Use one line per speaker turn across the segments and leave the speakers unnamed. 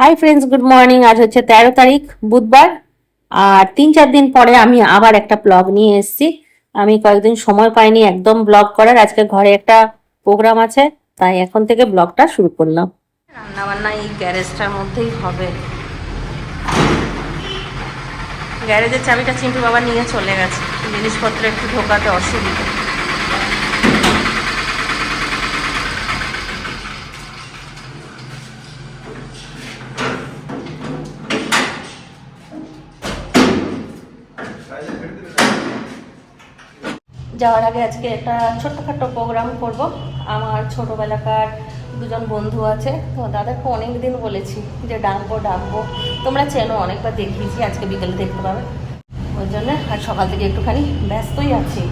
Hi friends good morning আজ হচ্ছে তেরো তারিখ, বুধবার। আর তিন চার দিন পরে আমি আবার একটা ব্লগ নিয়ে এসেছি। আমি কয়েকদিন সময় পাইনি একদম ব্লগ করার। আজকে ঘরে একটা প্রোগ্রাম আছে, তাই এখন থেকে ব্লগটা শুরু করলাম। রান্না বান্না এই গ্যারেজটার মধ্যেই হবে। গ্যারেজের চাবিটা চিন্টু বাবা নিয়ে চলে গেছে। জিনিসপত্র একটু ঢোকাতে অসুবিধা। যাওয়ার আগে আজকে একটা ছোট্টখাটো প্রোগ্রাম করব। আমার ছোটোবেলাকার দুজন বন্ধু আছে। তো দাদাকে অনেক দিন বলেছি যে ডাকবো ডাকবো। তোমরা চেনো, অনেকবার দেখিয়েছি, আজকে বিকেলে দেখতে পাবে। ওই জন্য আর সকাল থেকে একটুখানি ব্যস্তই আছি।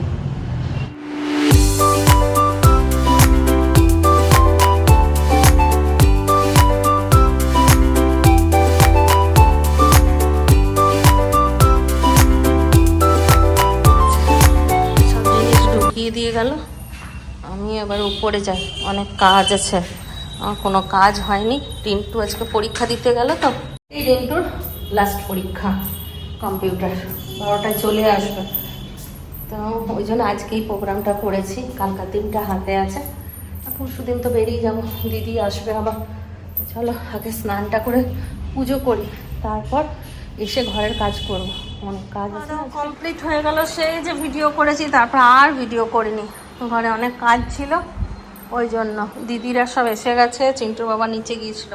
গেল। আমি এবার উপরে যাই। অনেক কাজ আছে। আমার কোনো কাজ হয়নি। টিন্টু আজকে পরীক্ষা দিতে গেল তো। এই টিন্টুর লাস্ট পরীক্ষা কম্পিউটার বারোটায় চলে আসবে। তো ওই জন্য আজকেই প্রোগ্রামটা করেছি। কালকার দিনটা হাতে আছে। পরশু দিন তো বেরিয়ে যাব। দিদি আসবে আবার। চলো আগে স্নানটা করে পুজো করি। তারপর এসে ঘরের কাজ করব। অনেক কাজ কমপ্লিট হয়ে গেল সেই যে ভিডিও করেছি তারপর আর ভিডিও করিনি। ঘরে অনেক কাজ ছিল ওই জন্য। দিদিরা সব এসে গেছে চিন্টু বাবা নিচে গিয়েছিল।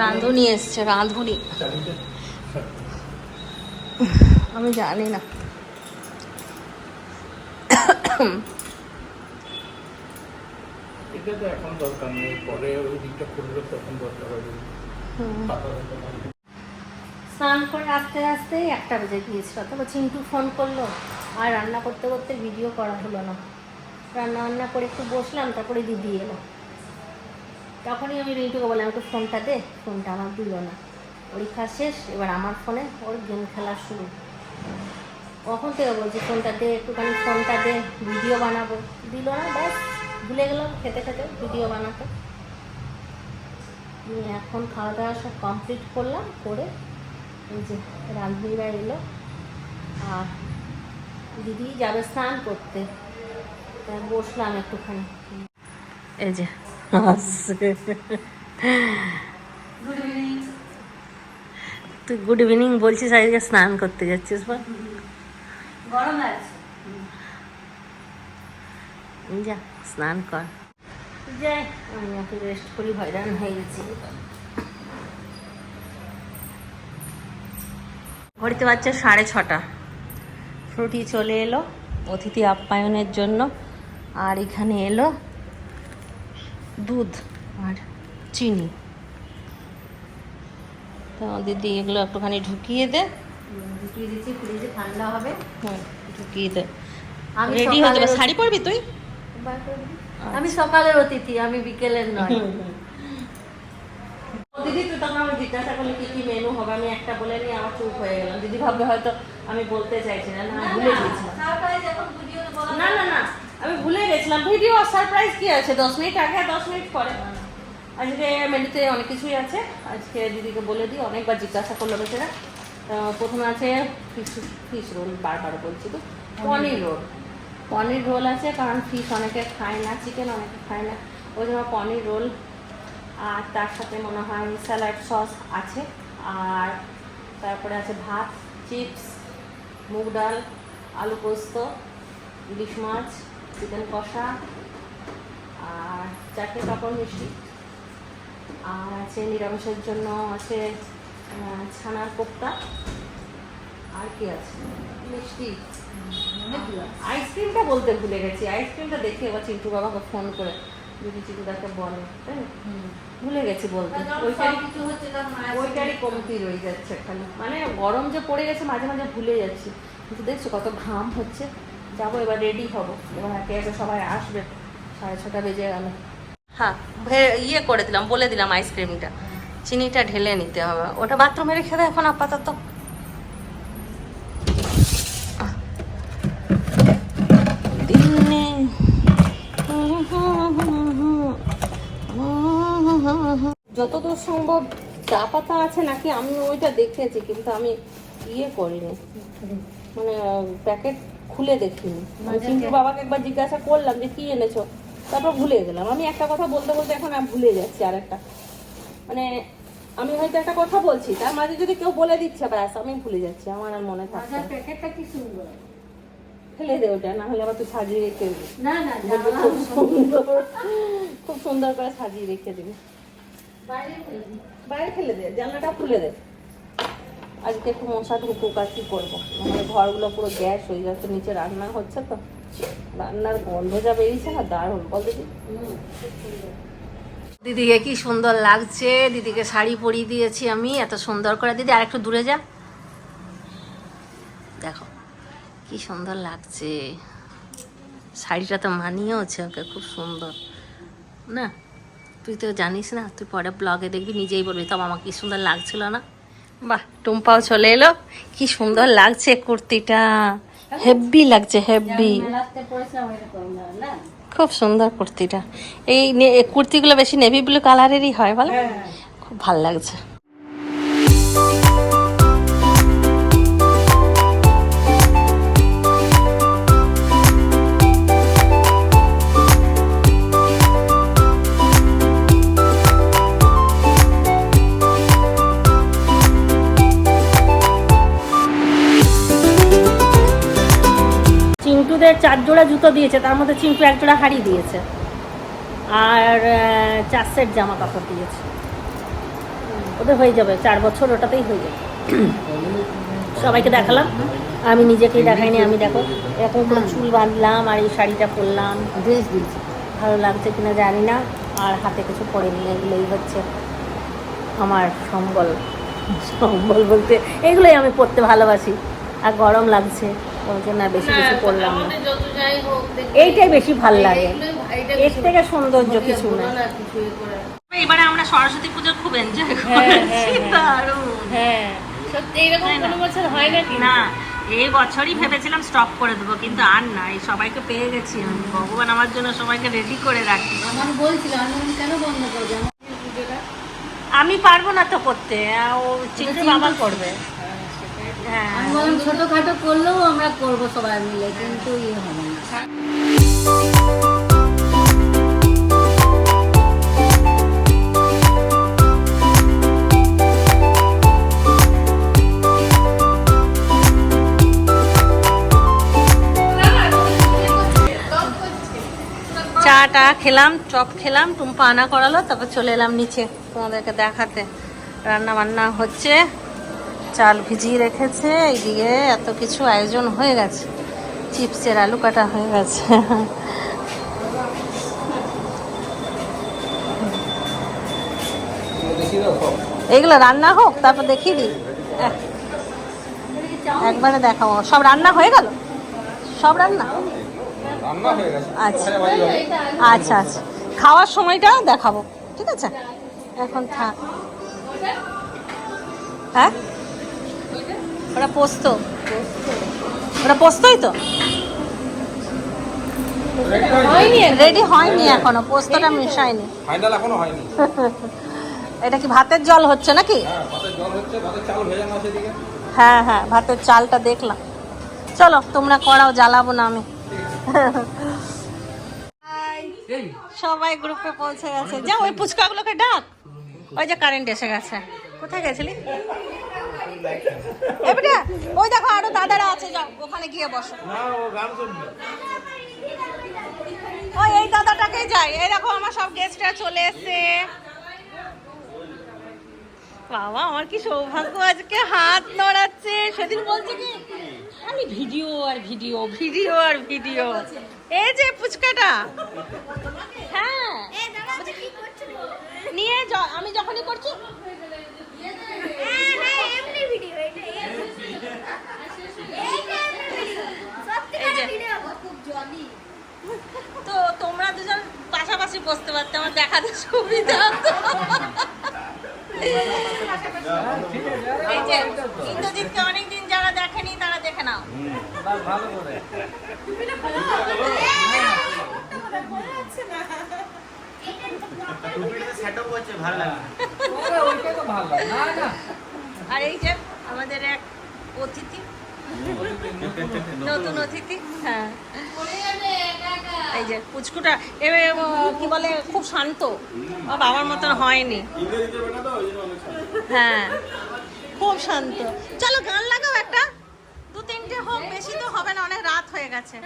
রাঁধুনি এসছে রাঁধুনি। আমি জানি না।
এটা তো এখন দরকার নেই পরে ওই দিকটা খুললে তখন দরকার হবে।
স্নান করে আস্তে আসতে একটা বেজে গিয়েছিল তবে চিন্টু ফোন করল, আর রান্না করতে করতে ভিডিও করা হলো না। রান্না বান্না করে একটু বসলাম, তারপরে দিদি এলো। তখনই আমি রিন্টুকে বললাম একটু ফোনটা দে, ফোনটা আমার দিল না। পরীক্ষা শেষ, এবার আমার ফোনে ওর গেম খেলা শুরু। কখন থেকে বলছি, ফোনটা দে, একটুখানি ফোনটা দে ভিডিও বানাবো। দিল না, ব্যাস, ভুলে গেলাম, খেতে খেতে ভিডিও বানাতে। এখন খাওয়া দাওয়া সব কমপ্লিট করলাম, করে এই যে রাঁধুনিরা এলো। আর দিদি যাবে স্নান করতে। তাই বসলাম একটুখানি। এই যে। তুই গুড ইভিনিং বলছিস আজকে স্নান করতে যাচ্ছিস বল।
গরম লাগছে।
যা স্নান কর। যাই আমি একটু রেস্ট করি হয়রান হয়ে গেছি। ঘড়িতে বাচ্চা সাড়ে ছটা। ফ্রুটি চলে এলো অতিথি আপ্যায়নের জন্য। আর এখানে এলো দুধ আর চিনি। তো দিদি এগুলো একটুখানি ঢুকিয়ে দে।
ঢুকিয়ে দিচ্ছি ফ্রিজে ঠান্ডা হবে।
হুম ঢুকিয়ে দে।
আমি
রেডি হয়ে যাবে। শাড়ি পরবি তুই।
আমি সকালের অতিথি আমি বিকেলের নয়।
দিদি তো তখন আমি জিজ্ঞাসা করলে কি কি মেনু হবে? আমি একটা বলে নিয়ে আমার চুপ হয়ে গেলাম। দিদি ভাববে হয়তো আমি বলতে চাইছি না না ভুলে গেছিলাম না না না আমি ভুলে গেছিলাম। ভিডিও সারপ্রাইজ কি আছে? দশ মিনিট আগে দশ মিনিট পরে। আজকে মেনুতে অনেক কিছুই আছে। আজকে দিদিকে বলে দিই অনেকবার জিজ্ঞাসা করল বেচারা। প্রথমে আছে ফিশ ফিশ রোল বারবার বলছি তো। পনির রোল পনির রোল আছে কারণ ফিশ অনেকে খায় না চিকেন অনেকে খায় না। ওই জন্য পনির রোল আর তার সাথে মনে হয় স্যালাড সস আছে। আর তারপরে আছে ভাত চিপস মুগ ডাল আলু পোস্ত ইলিশ মাছ চিকেন কষা আর চারটে কাপড় মিষ্টি। আর আছে নিরামিষের জন্য আছে ছানার কোপ্তা। আর কি আছে? মিষ্টি। আইসক্রিমটা বলতে ভুলে গেছি। আইসক্রিমটা দেখে এবার চিন্টু বাবাকে ফোন করে যদি চিন্টু দাকে বলে তাই? ভুলে গেছি বলতে। ওইটাই
কিছু হচ্ছে।
ওইটারই কমতি রয়ে যাচ্ছে খালি। মানে গরম যে পড়ে গেছে মাঝে মাঝে ভুলে যাচ্ছি। কিন্তু দেখছ কত ঘাম হচ্ছে। যাব এবার রেডি হব। এবার একে একে সবাই আসবে। সাড়ে ছটা বেজে গেল। হ্যাঁ ভে- ইয়ে করে দিলাম বলে দিলাম আইসক্রিমটা চিনিটা ঢেলে নিতে হবে। ওটা বাথরুমে রেখে দেয় এখন আপাতত। দিনে। যতদূর সম্ভব
চা পাতা আছে নাকি আমি ওইটা দেখেছি কিন্তু আমি ইয়ে করিনি। মানে প্যাকেট খুলে দেখিনি। চিন্টু বাবাকে একবার জিজ্ঞাসা করলাম যে কি এনেছো? তারপর ভুলে গেলাম। আমি একটা কথা বলতে বলতে এখন আমি ভুলে যাচ্ছি আর একটা মানে আমি হয়তো একটা কথা বলছি তার মাঝে যদি কেউ বলে দিচ্ছে ব্যাস আমি ভুলে যাচ্ছি আমার আর মনে থাকে
প্যাকেটটা কি সুন্দর?
ফেলে দে ওটা না হলে আবার তুই সাজিয়ে রেখে দিবি।
না না
খুব সুন্দর। খুব সুন্দর করে সাজিয়ে রেখে দিবি।
বাইরে ফেলে দিই।
বাইরে ফেলে দে জানলাটা খুলে দে। আজকে একটু মশা ঢুকুক আর কি করব। আমাদের ঘরগুলো পুরো গ্যাস হয়ে যাচ্ছে নিচে রান্না হচ্ছে তো। রান্নার গন্ধ যা বেরিয়েছে না দারুণ। বল দিদি।
দিদিকে কি সুন্দর লাগছে দিদিকে শাড়ি পরিয়ে দিয়েছি আমি এত সুন্দর করে। দিদি আর একটু দূরে যা। দেখো কি সুন্দর লাগছে। শাড়িটা তো মানিয়েওছে ওকে খুব সুন্দর। না? তুই তো জানিস না তুই পরে ব্লগে দেখবি নিজেই বলবি তবে আমার কি সুন্দর লাগছিল না? বাহ টুম্পাও চলে এলো। কি সুন্দর লাগছে কুর্তিটা। হেভি লাগছে হেভি খুব সুন্দর কুর্তিটা। এই কুর্তিগুলো বেশি নেভি ব্লু কালারেরই হয় বলো? খুব ভালো লাগছে।
চার জোড়া জুতো দিয়েছে তার মধ্যে চিন্টু এক জোড়া হাড়ি দিয়েছে। আর চার সেট জামা কাপড় দিয়েছে। ওদের হয়ে যাবে চার বছর ওটাতেই হয়ে যাবে। সবাইকে দেখালাম। আমি নিজেকেই দেখাইনি আমি দেখো এরকম করে চুল বাঁধলাম আর এই শাড়িটা পরলাম।
ড্রেস দিয়েছি।
ভালো লাগছে কিনা জানি না আর হাতে কিছু পরে নিয়ে এগুলোই হচ্ছে আমার সম্বল। সম্বল বলতে এগুলোই আমি পরতে ভালোবাসি আর গরম লাগছে। ওই জন্য আর বেশি কিছু পরলাম না। এইটাই বেশি ভালো লাগে। এর থেকে সৌন্দর্য কিছু না
এবারে আমরা সরস্বতী পুজো খুব এনজয়
হ্যাঁ,
করেছি
হ্যাঁ।
দারুণ।
হ্যাঁ। সত্যি এরকম কোনো বছর হয় নাকি?
না এই বছরই ভেবেছিলাম স্টপ করে দেবো কিন্তু আর না এই সবাইকে পেয়ে গেছি আমি। ভগবান আমার জন্য সবাইকে রেডি করে রাখি।
আমার বলছিল আমি কেন বন্ধ করবে
আমি পারব না তো করতে ও চিন্টু বাবা করবে। হ্যাঁ
আমি বললাম ছোটখাটো করলেও আমরা করব সবাই মিলে কিন্তু ইয়ে হবে না।
চা টা খেলাম চপ খেলাম টুম্পা আনা করালো তারপর চলে এলাম নিচে তোমাদেরকে দেখাতে। রান্না বান্না হচ্ছে। চাল ভিজিয়ে রেখেছে এইদিকে এত কিছু আয়োজন হয়ে গেছে। চিপসের আলু কাটা হয়ে গেছে। এগুলো রান্না হোক তারপর দেখিয়ে দিই। এহ, একবারে দেখাবো। সব রান্না হয়ে গেল? সব রান্না?
হয়ে
আচ্ছা। আচ্ছা আচ্ছা। খাওয়ার সময়টা দেখাবো। ঠিক আছে? এখন থাক হ্যাঁ? ওটা পোস্ত। ওটা পোস্তই তো?
হয়নি
রেডি হয়নি এখনও। পোস্তটা মিশায়নি।
ফাইনাল এখনও হয়নি।
এটা কি ভাতের জল হচ্ছে নাকি?
হ্যাঁ ভাতের জল হচ্ছে ভাতের চাল ভেজানো আছে এদিকে
হ্যাঁ হ্যাঁ ভাতের চালটা দেখলাম। চলো তোমরা করাও জ্বালাবো না আমি। সবাই গ্রুপে পৌঁছে গেছে। যা ওই পুচকাগুলোকে ডাক। ওই যে কারেন্ট এসে গেছে। কোথায় গেছিলি? এবারে, ওই দেখো আরও দাদারা আছে, যাও, ওখানে গিয়ে বসো।
না
ওই, এই দাদাটাকে যাই। এই দেখো, আমার সব গেস্টরা চলে এসেছে। বাবা, আমার কি সৌভাগ্য, আজকে হাত নড়াচ্ছে। সেদিন বলছে কি আমি ভিডিও আর ভিডিও ভিডিও আর ভিডিও। এই যে পুচকাটা হ্যাঁ। নিয়ে আমি যখনই করছি এই যে তো তোমরা দুজন পাশাপাশি বসতে পারতে আমার দেখাতে সুবিধা হতো। এই যে ইন্দ্রজিৎকে অনেকদিন যারা দেখেনি তারা দেখে নাও। আর এই যে আমাদের এক অতিথি। নতুন অতিথি? হ্যাঁ। এই যে পুচকুটা এবার কি বলে খুব শান্ত। ও বাবার মতন হয়নি। হ্যাঁ। খুব শান্ত। চলো গান লাগাও একটা। দু তিনটে হোক বেশি তো হবে না অনেক রাত হয়ে গেছে।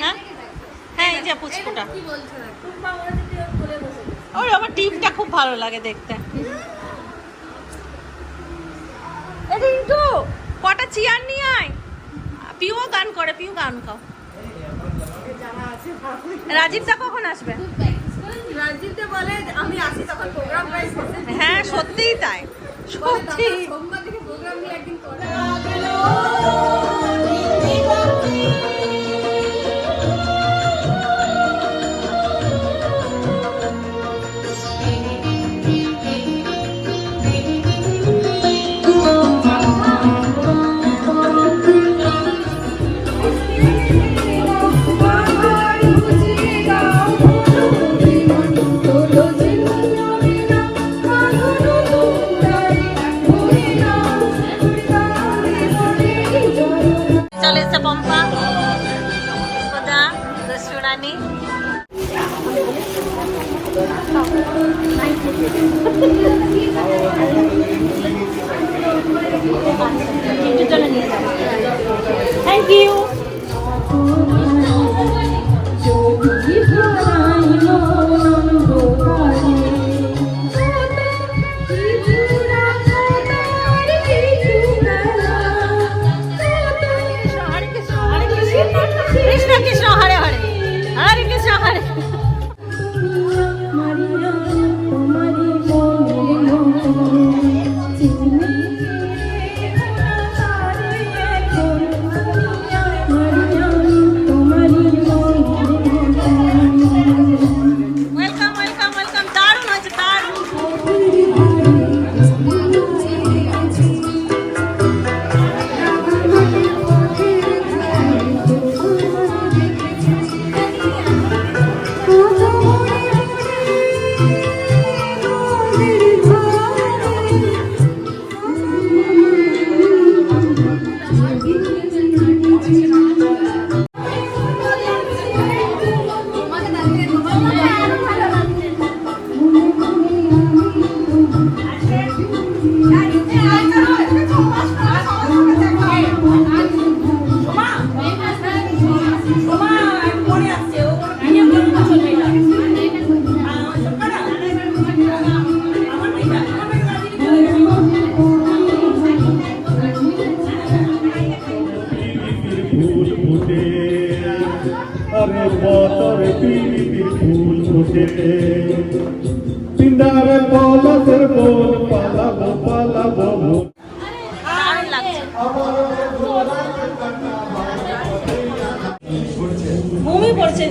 হ্যাঁ? হ্যাঁ এই যে পুচকুটা। ওর আমার টিপটা খুব ভালো লাগে দেখতে। এ রিন্টু কটা চেয়ার নিয়ে আয়। পিউ গান করে পিউ গান খাও। রাজীবদা কখন আসবে?
রাজীবকে বলে আমি আসি তখন প্রোগ্রাম
হ্যাঁ সত্যিই তাই সত্যি
সোমবার থেকে প্রোগ্রাম নিয়ে একদিন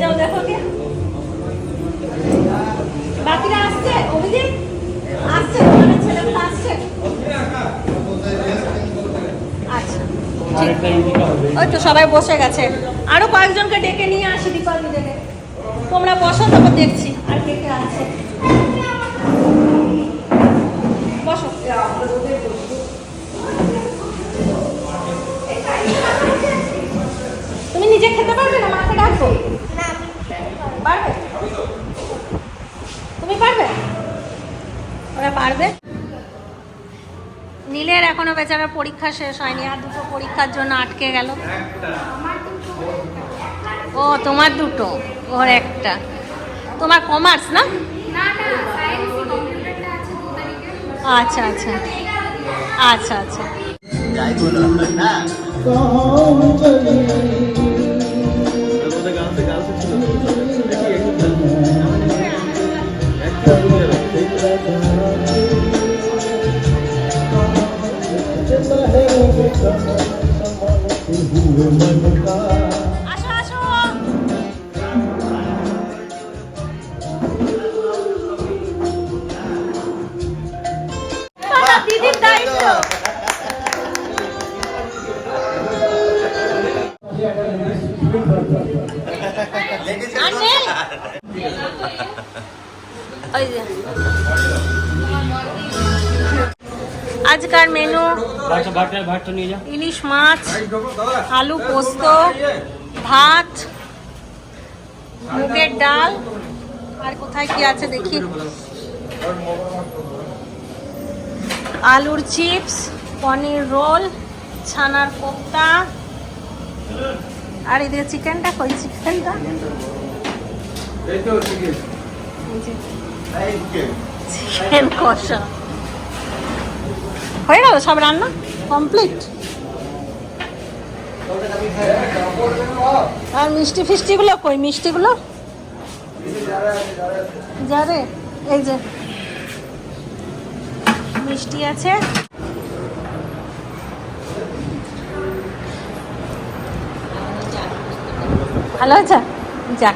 যাও, দেখো কে। বাকিরা আসছে? অভিজিৎ? আসছে, তোমাদের ছেলেগুলো আসছে।
আচ্ছা ওই তো সবাই বসে গেছে। আরও কয়েকজনকে ডেকে নিয়ে আসি দীপাবলি থেকে তোমরা বসো, তারপর দেখছি আর কে কে আছে। বসো। তুমি নিজে খেতে পারবে না? মাকে ডাকবো পারবে তুমি পারবে? ওরা পারবে? নীলের এখনও বেচারা পরীক্ষা শেষ হয়নি আর দুটো পরীক্ষার জন্য আটকে গেল। ও তোমার দুটো ওর একটা। তোমার কমার্স না? আচ্ছা আচ্ছা। আচ্ছা আচ্ছা। দিদির দায়িত্ব। ইলিশ মাছ আলু পোস্ত ভাত মুগের ডাল। আর কোথায় কি আছে দেখি? আলুর চিপস পনির রোল ছানার কোপ্তা। আর এদিকে চিকেনটা কই? চিকেনটা? চিকেন কষা। হয়ে গেল সব রান্না? কমপ্লিট আর মিষ্টি ফিষ্টিগুলো কই? মিষ্টিগুলো? যাবে এই যে। মিষ্টি আছে। ভালো আছে যাক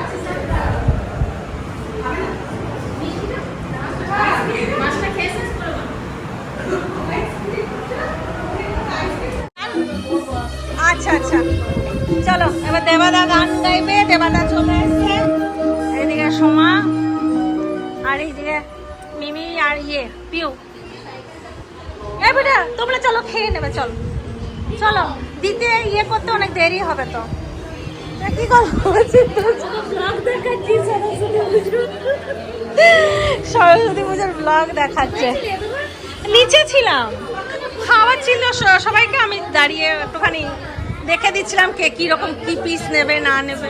আচ্ছা আচ্ছা চলো এবার দেবাদা গান গাইবে দেবাদা চলে এসছে। এদিকে সোমা আর এইদিকে মিমি আর ইয়ে পিউ। এ বেটা তোমরা চলো খেয়ে নেবে চলো। চলো দিতে ইয়ে করতে অনেক দেরি হবে তো। কি সরস্বতী পুজোর। ব্লগ দেখাচ্ছে। নিচে ছিলাম। খাওয়ার ছিল সবাইকে আমি দাঁড়িয়ে একটুখানি দেখে দিচ্ছিলাম কে কি রকম কি পিস নেবে না নেবে।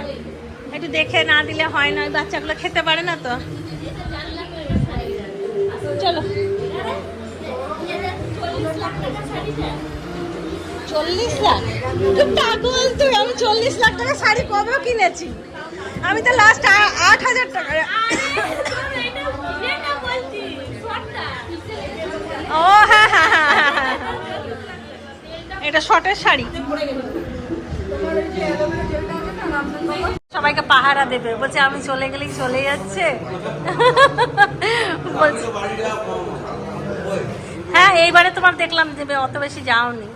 একটু দেখে না দিলে হয় না ওই বাচ্চাগুলো খেতে পারে না তো। চলো। চল্লিশ লাখ? তুই পাগল তুই আমি চল্লিশ লাখ টাকা শাড়ি কবেও কিনেছি? আমি তো লাস্ট আট হাজার টাকা। ও হ্যাঁ হ্যাঁ হ্যাঁ হ্যাঁ, হ্যাঁ। এটা শর্টের শাড়ি। সবাইকে পাহারা দেবে। বলছে, আমি চলে গেলেই চলে যাচ্ছে। হ্যাঁ এইবারে তোমার দেখলাম দেবে, অত বেশি যাওনি।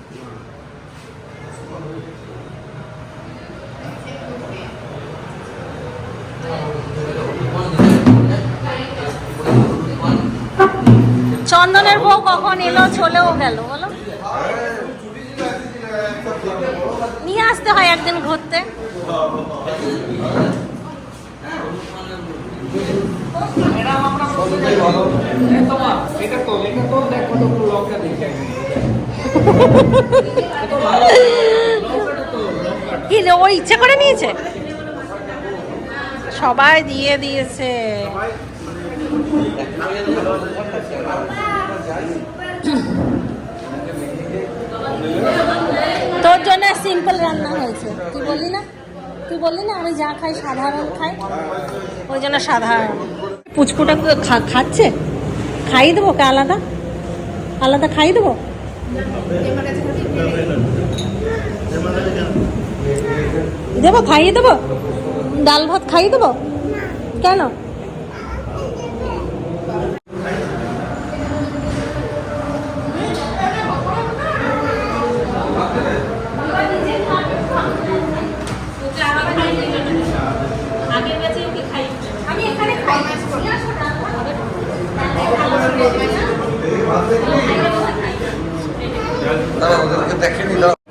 চন্দনের বউ কখন এলো, চলেও গেল, বলো। আসতে হয় একদিন ঘুরতে? কি ও ইচ্ছে করে নিয়েছে? সবাই দিয়ে দিয়েছে। তোর জন্য সিম্পল রান্না হয়েছে। তুই বললি না? তুই বললি না, আমি যা খাই সাধারণ খাই। ওই জন্য সাধারণ। পুচকুটা খাচ্ছে? খাইয়ে দেবো ওকে আলাদা? আলাদা খাইয়ে দেবো? দেবো, খাইয়ে দেবো? ডাল ভাত খাইয়ে দেবো? কেন?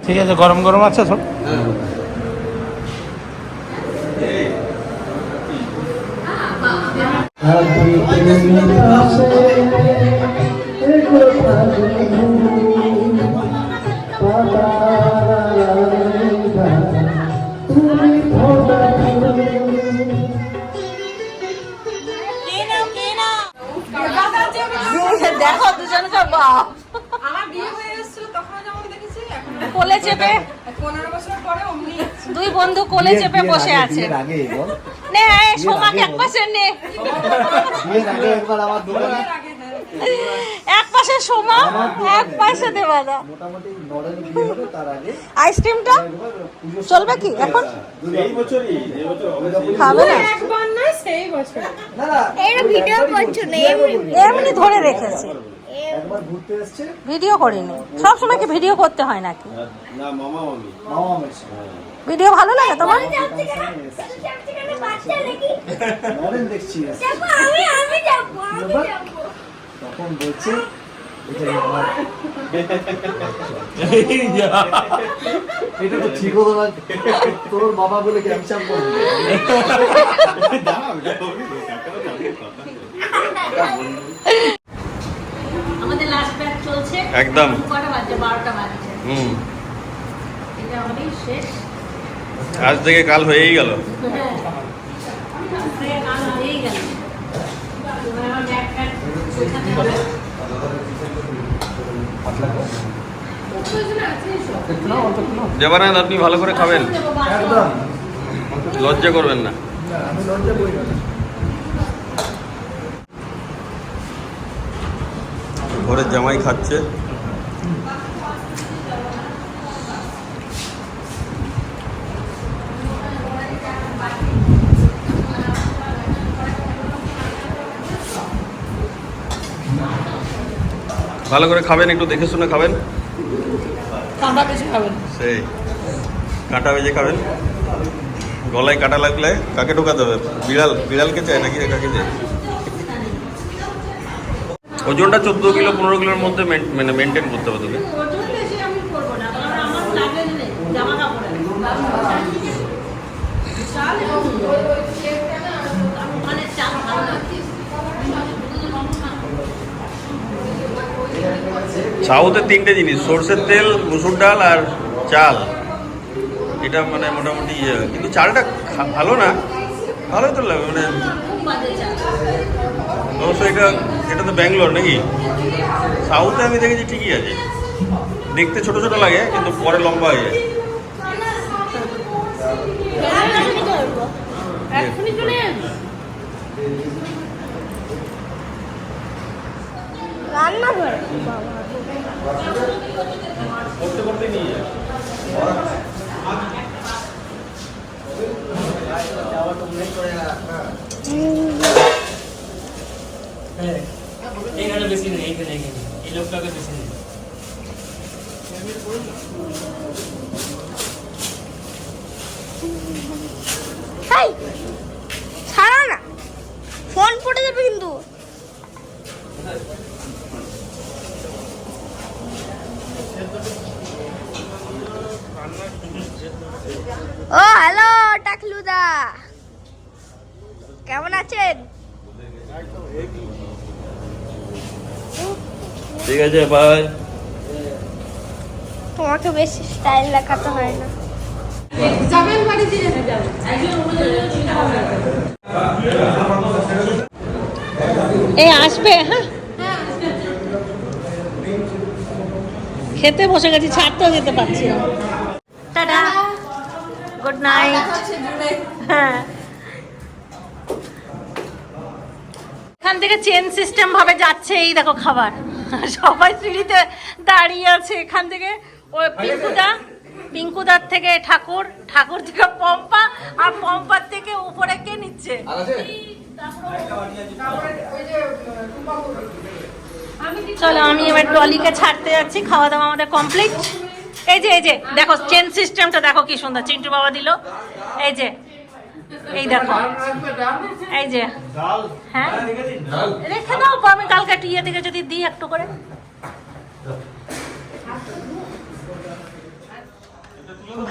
ঠিক আছে গরম গরম আছে সব?
দেখো দুজনকে বাপ চেপে
পনেরো বছর পরে অমনি
দুই বন্ধু কোলে চেপে বসে আছে। নে সোমাকে এক পাশে নে।
একবার আমার দোকানে
এক পাশে সোমা এক পাশে দেবাদা।
মোটামুটি নরেন বিয়ে হবে তার আগে।
আইসক্রিমটা? চলবে কি এখন?
এই বছরই
খাবে না?
একবার নয় সেই বছর।
না না
এটা ভিডিও করছ না এমনি
এমনি ধরে রেখেছি।
একবার ঘুরতে এসেছে।
ভিডিও করিনি। সব সময় কি ভিডিও করতে হয় নাকি?
মামা আমার সঙ্গে।
ভিডিও ভালো লাগে তোমার?
দেখছি।
আমি আমি যাব আমি
ব্যাপার?
যাব।
তখন বলছে এটা তো ঠিক না। তোর বাবা বলে ক্যাপচার করবে
চলছে।
একদম।
কটা বাজছে? বারোটা বাজছে।
হুম।
এটা আমাদের শেষ।
আজ থেকে কাল হয়েই গেল।
হ্যাঁ।
দেবানাথ আপনি ভালো করে খাবেন। লজ্জা করবেন না
না, আমি লজ্জা করি না
ঘরের জামাই খাচ্ছে। ভালো করে খাবেন একটু দেখে শুনে খাবেন।
কাঁটা বেশি খাবেন।
সেই কাঁটা বেজে খাবেন। গলায় কাটা লাগলে কাকে ঢোকাতে হবে? বিড়াল বিড়ালকে চায় নাকি কাকে চায়? ওজনটা চোদ্দ কিলো, পনেরো কিলোর মধ্যে মেন- মানে মেনটেন করতে হবে তোকে। সাউথে তিনটে জিনিস, সর্ষের তেল, মুসুর ডাল আর চাল। এটা মানে মোটামুটি ইয়ে কিন্তু চালটা ভালো না। ভালো তো লাগে মানে অবশ্য এটা এটা তো ব্যাঙ্গালোর নাকি? সাউথে আমি দেখেছি ঠিকই আছে। দেখতে ছোট ছোট লাগে কিন্তু পরে লম্বা হয়ে যায়।
এখনই চলে যাবি।
রান্না করে
এখানে বেশি নেই এইখানে এখানে এই লোকটাকে বেশি নেই
হাই ছাড়া না ফোন পড়ে যাবে কিন্তু ও হ্যালো টাকলুদা কেমন আছেন
আছে
তোমাকে বেশি স্টাইল দেখাতে হয় না।
যাবেন বাড়ি দিয়ে যাবেন
এই আসবে হ্যাঁ? খেতে বসে গেছি ছাড়তেও যেতে পারছি না। টাটা। গুড নাইট হ্যাঁ। এখান থেকে চেন সিস্টেম ভাবে যাচ্ছে এই দেখো খাবার। সবাই সিঁড়িতে দাঁড়িয়ে আছে এখান থেকে। ওই পিঙ্কুদা পিঙ্কুদার থেকে ঠাকুর ঠাকুর থেকে পম্পা আর পম্পার থেকে উপরে কে নিচ্ছে? চলো আমি এবার ট্রলিকে ছাড়তে যাচ্ছি খাওয়া দাওয়া আমাদের কমপ্লিট। এই যে এই যে দেখো চেন সিস্টেমটা দেখো কি সুন্দর চিন্টু বাবা দিল। এই যে এই দেখো এই যে হ্যাঁ? রেখে দাও আমি কালকে একটু ইয়ে থেকে যদি দিই একটু করে।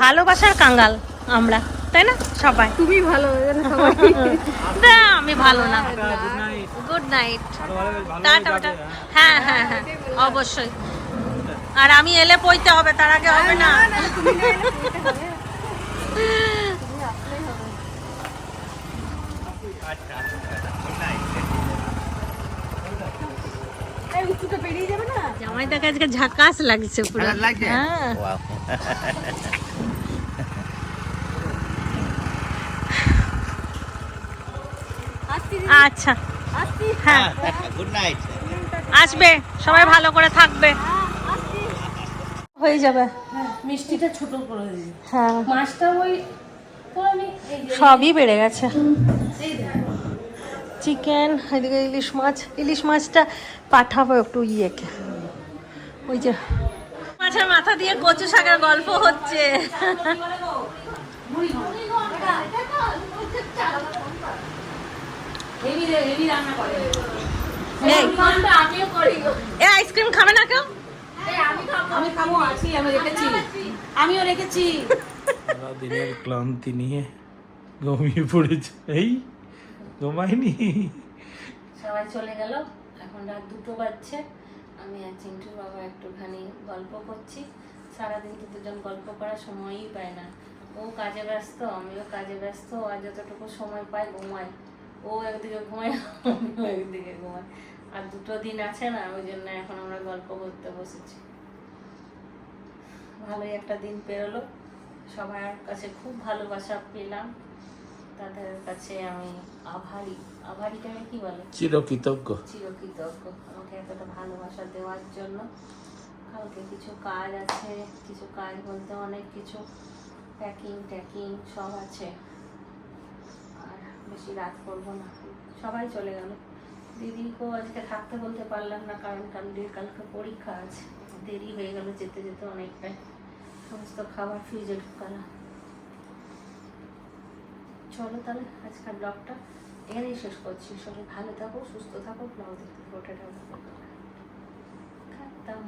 ভালোবাসার কাঙ্গাল আমরা তাই না? সবাই।
তুমি ভালো
না আমি ভালো না। গুড নাইট টাটা হ্যাঁ হ্যাঁ হ্যাঁ অবশ্যই। আর আমি এলে পইতে হবে তার আগে হবে না। লাগছে হ্যাঁ। আচ্ছা। হ্যাঁ। আসবে। সবাই ভালো করে থাকবে। হয়ে যাবে।
মিষ্টিটা ছোট করে
হ্যাঁ।
মাছটা ওই
সবই বেড়ে গেছে। চিকেন এদিকে ইলিশ মাছ। ইলিশ মাছটা পাঠাবো একটু ইয়েকে। ওই যে মাছের মাথা দিয়ে কচু শাকের গল্প হচ্ছে। এ আইসক্রিম খাবে না কেউ?
আমি খাব আছি আমি রেখেছি। আমিও রেখেছি।
দিনের ক্লান্তি নিয়ে ঘুমিয়ে পড়েছে। এই। ঘুমায়নি
সবাই চলে গেল। এখন রাত দুটো বাজছে। আমি আর চিন্টুর বাবা একটুখানি গল্প করছি। সারাদিন তো দুজন গল্প করার সময়ই পায় না। ও কাজে ব্যস্ত, আমিও কাজে ব্যস্ত। আর যতটুকু সময় পাই ঘুমাই ও একদিকে ঘুমায়, আমিও একদিকে ঘুমাই। আর দুটো দিন আছে না, ওই জন্য এখন আমরা গল্প করতে বসেছি। ভালোই একটা দিন পেরোলো। সবার কাছে খুব ভালোবাসা পেলাম। তাদের কাছে আমি আভারী। আভারীটাকে কি বলে?
চিরকৃতজ্ঞ।
চিরকৃতজ্ঞ। আমাকে এতটা ভালোবাসা দেওয়ার জন্য। কালকে কিছু কাজ আছে কিছু কাজ বলতে অনেক কিছু। প্যাকিং ট্যাকিং সব আছে। আর বেশি রাত করব না। সবাই চলে গেল। দিদিকেও আজকে থাকতে বলতে পারলাম না কারণ কান্ডির কালকে পরীক্ষা আছে। দেরি হয়ে গেল যেতে যেতে অনেকটাই। সমস্ত খাবার ফ্রিজে ঢুকালাম। চলো তাহলে আজকের ব্লগটা এখানেই শেষ করছি। সবাই ভালো থাকো, সুস্থ থাকো, ব্লগ দেখতে ফটোটা খাতাম।